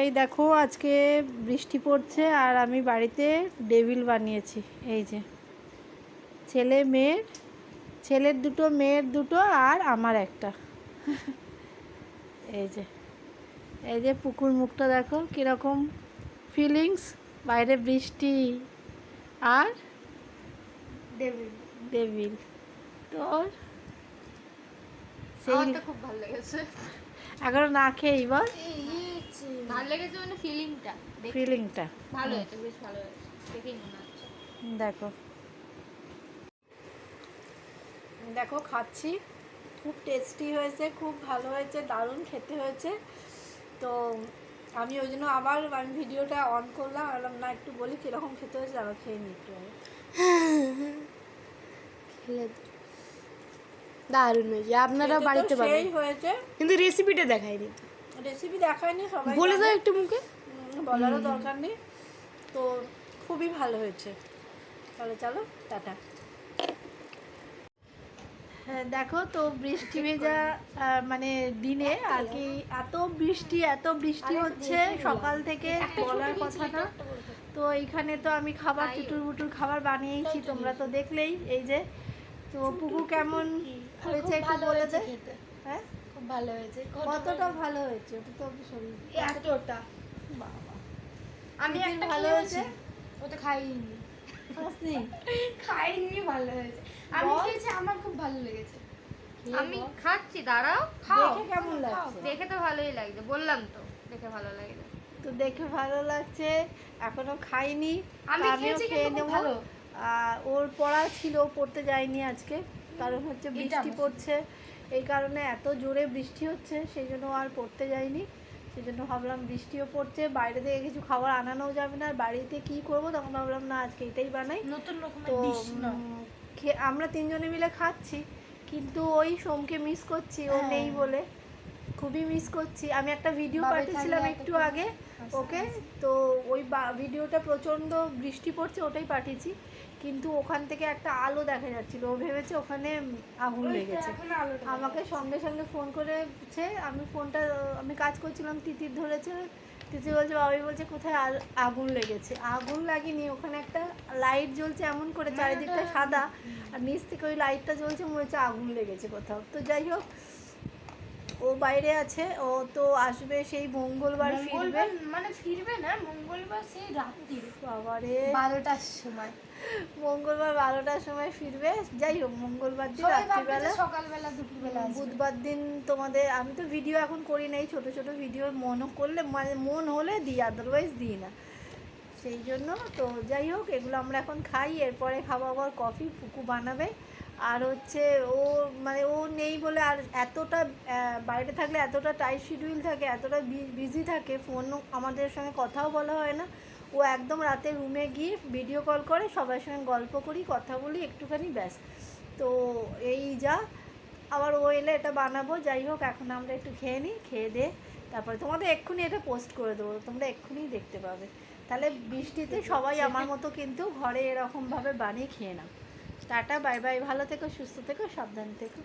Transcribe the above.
এই দেখো আজকে বৃষ্টি পড়ছে আর আমি বাড়িতে ডেভিল বানিয়েছি। এই যে ছেলে মেয়ের ছেলের দুটো মেয়ের দুটো আর আমার একটা। এই যে এই যে পুকুর মুখটা দেখো কীরকম ফিলিংস বাইরে বৃষ্টি আর ডেভিল। ডেভিল। তোর? সেই খুব ভালো লেগেছে। এখনও না খেয়েই বল। ভালো লেগেছে মানে ফিলিংটা ফিলিংটা ভালো হয়েছে বেশ ভালো হয়েছে দেখেই মনে হচ্ছে। দেখো। দেখো খাচ্ছি। খুব টেস্টি হয়েছে খুব ভালো হয়েছে দারুণ খেতে হয়েছে। তো আমি ওই জন্য আবার আমি ভিডিওটা অন করলাম আর বললাম না একটু বলি কীরকম খেতে হয়েছে আবার খেয়ে নিই একটু। খেলে দারুণ হয়েছে আপনারা বাড়িতে সেই হয়েছে। কিন্তু রেসিপিটা দেখায়নি তো রেসিপি দেখায়নি সবাই বলে দাও একটু মুখে। বলারও দরকার নেই। তো খুবই ভালো হয়েছে। তাহলে চলো টাটা। হ্যাঁ দেখো তো বৃষ্টি ভেজা মানে দিনে আর কি এত বৃষ্টি এত বৃষ্টি হচ্ছে সকাল থেকে বলার কথা না। তো এইখানে তো আমি খাবার টুটুর বুটুর খাবার বানিয়েছি তোমরা তো দেখলেই। এই যে তো পুকু কেমন হয়েছে একটু বলে দে। হ্যাঁ? খুব ভালো হয়েছে। কতটা? ভালো হয়েছে? ওটা তো শরীর। এতটা। বাবা। আমি একটা ভালো হয়েছে? হয়েছে ও তো খাইনি। খাসনি? খাইনি ভালো হয়েছে। আমি খেয়েছি আমার খুব ভালো লেগেছে। আমি খাচ্ছি দাঁড়াও। খাও। দেখে কেমন লাগছে? দেখে তো ভালোই লাগছে। বললাম তো দেখে ভালো লাগছে। তো দেখে ভালো লাগছে। এখনও খাইনি। আমি খেয়েছি খেয়ে নেব। ওর পড়া ছিল পড়তে যায়নি আজকে। কারণ হচ্ছে বৃষ্টি পড়ছে। এই কারণে এত জোরে বৃষ্টি হচ্ছে সেই জন্য আর পড়তে যাইনি। সেই জন্য ভাবলাম বৃষ্টিও পড়ছে বাইরে থেকে কিছু খাবার আনানো যাবে না আর বাড়িতে কি করব তখন ভাবলাম না আজকে এটাই বানাই। নতুন তো আমরা তিনজনে মিলে খাচ্ছি কিন্তু ওই সোমকে মিস করছি ও হ্যাঁ। নেই বলে। খুবই মিস করছি। আমি একটা ভিডিও পাঠিয়েছিলাম একটু আগে ওকে তো ওই বা- ভিডিওটা প্রচণ্ড বৃষ্টি পড়ছে ওটাই পাঠিয়েছি। কিন্তু ওখান থেকে একটা আলো দেখা যাচ্ছিল। ও ভেবেছে ওখানে আগুন লেগেছে। আমাকে সঙ্গে সঙ্গে ফোন করেছে। আমি ফোনটা আমি কাজ করছিলাম তিতির ধরেছে। তিতির বলছে বাবাই বলছে কোথায় আগুন লেগেছে। আগুন লাগেনি ওখানে একটা লাইট জ্বলছে এমন করে চারিদিকটা সাদা। আর নিচ থেকে ওই লাইটটা জ্বলছে মনে হচ্ছে আগুন লেগেছে কোথাও। তো যাই হোক ও বাইরে আছে ও তো আসবে সেই মঙ্গলবার ফিরবে। মানে ফিরবে না মঙ্গলবার সেই রাত্রি। বাবারে। বারোটার সময়। মঙ্গলবার বারোটার সময় ফিরবে। যাই হোক মঙ্গলবার দিন রাত্রিবেলা। সকালবেলা দুপুরবেলা বুধবার দিন তোমাদের আমি তো ভিডিও এখন করি নাই ছোট ছোট ভিডিও মন করলে মানে মন হলে দিই আদারওয়াইজ দিই না। সেই জন্য তো যাই হোক এগুলো আমরা এখন খাই এরপরে খাব আবার কফি পুকু বানাবে। আর হচ্ছে ও মানে ও নেই বলে আর এতটা বাইরে থাকলে এতটা টাইট শিডিউল থাকে এতটা বিজি থাকে ফোন আমাদের সঙ্গে কথাও বলা হয় না। ও একদম রাতে রুমে গিয়ে ভিডিও কল করে সবার সঙ্গে গল্প করি কথা বলি একটুখানি ব্যাস। তো এই যা আবার ও এলে এটা বানাবো যাই হোক এখন আমরা একটু খেয়ে নিই খেয়ে দে তারপরে তোমাদের এক্ষুনি এটা পোস্ট করে দেবো তোমরা এক্ষুনি দেখতে পাবে। তাহলে বৃষ্টিতে সবাই আমার মতো কিন্তু ঘরে এরকমভাবে বানিয়ে খেয়ে নাও। টাটা বাই বাই ভালো থেকো সুস্থ থেকো সাবধান থেকো।